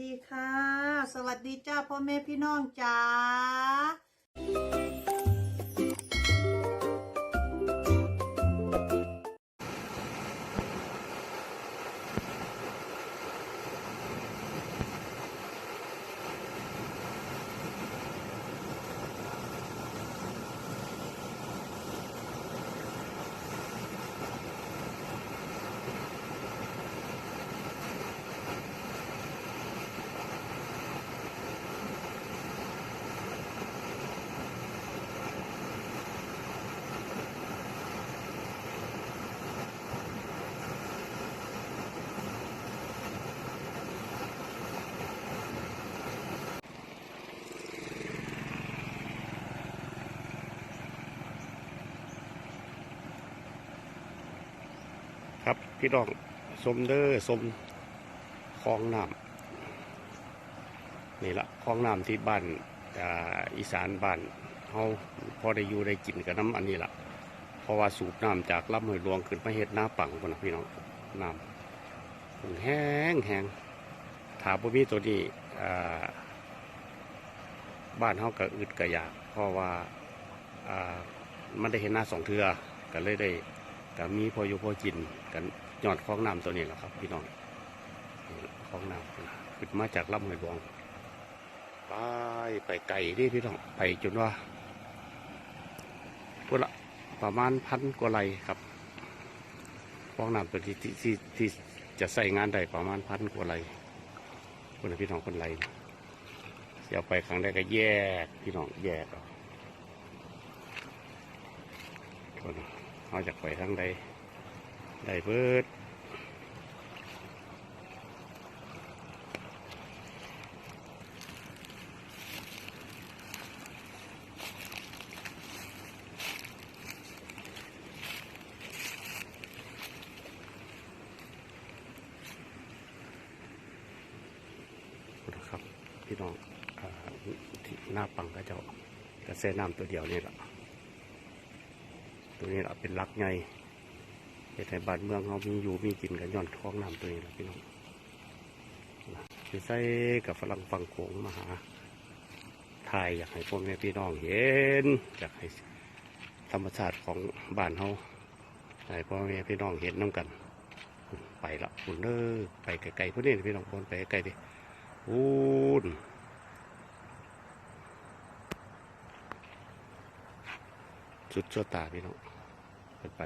ดีค่ะ สวัสดีจ้าพ่อแม่พี่น้องจ้า ครับพี่น้องสมเด้อสมคลองน้ำนี่ละคลองน้ำที่บ้านอีสานบ้านเฮาพอได้อยู่ได้กินกับน้ำอันนี้ละเพราะว่าสูบน้ำจากลำห้วยหลวงขึ้นมาเฮ็ดหน้าปังพุ่นนะพี่น้องน้ำแห้งแห้งถามว่มีตัวนี้บ้านเฮาก็อึดก็อยากเพราะว่าอ่ามันได้เห็นหน้าสองเทือก็เลยได้ ก็มีพออยู่พอกินกันยอดคลองน้ำตัวนี้แหละครับ พี่น้องคลองน้ำขึ้นมาจากลำห้วยหลวงไปไปไก่ที่พี่น้องไปจนว่าพุ่นละประมาณพันกว่าไรครับคลองน้ำตัวที่ที่ที่ที่จะใส่งานได้ประมาณพันกว่าไร่คนน่ะพี่น้องคนไรเสียไปครั้งแรกก็แยกพี่น้องแยกคนะ เขาจากไปทางใดได้เบิดนะครับพี่น้องที่หน้าปังก็จะกระแสน้ำตัวเดียวนี่แหละ ตัวนี้เราเป็นหลักไงเหตุให้บ้านเมืองเขามีอยู่มีกินกันย้อนท้องน้ำตัวนี้แหละพี่น้องไปใส่กับฝรั่งฟังโขงมาหาถ่ายอยากให้พ่อแม่พี่น้องเห็นอยากให้ธรรมชาติของบ้านเขาให้พ่อแม่พี่น้องเห็นน้ำกัน ไปละคุณเด้อไปไกลๆพวกนี้พี่น้องคนไปไกลดิอูนสุดชั่วตาพี่น้อง ไปไป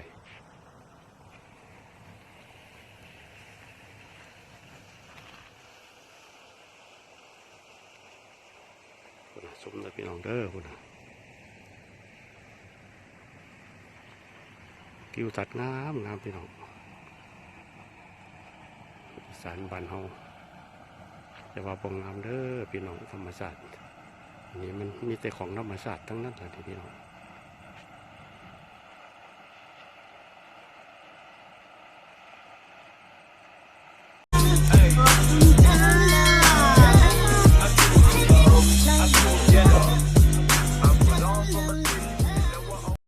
คุณน่ะสมเลยพี่น้องเด้อคุณน่ะกิวสัตว์งามงามพี่น้องสารบ้านเฮาแต่ว่าบงงามเด้อพี่น้องธรรมชาตินนี้มันมีแต่ของธรรมชาติทั้งนั้นเลยพี่น้อง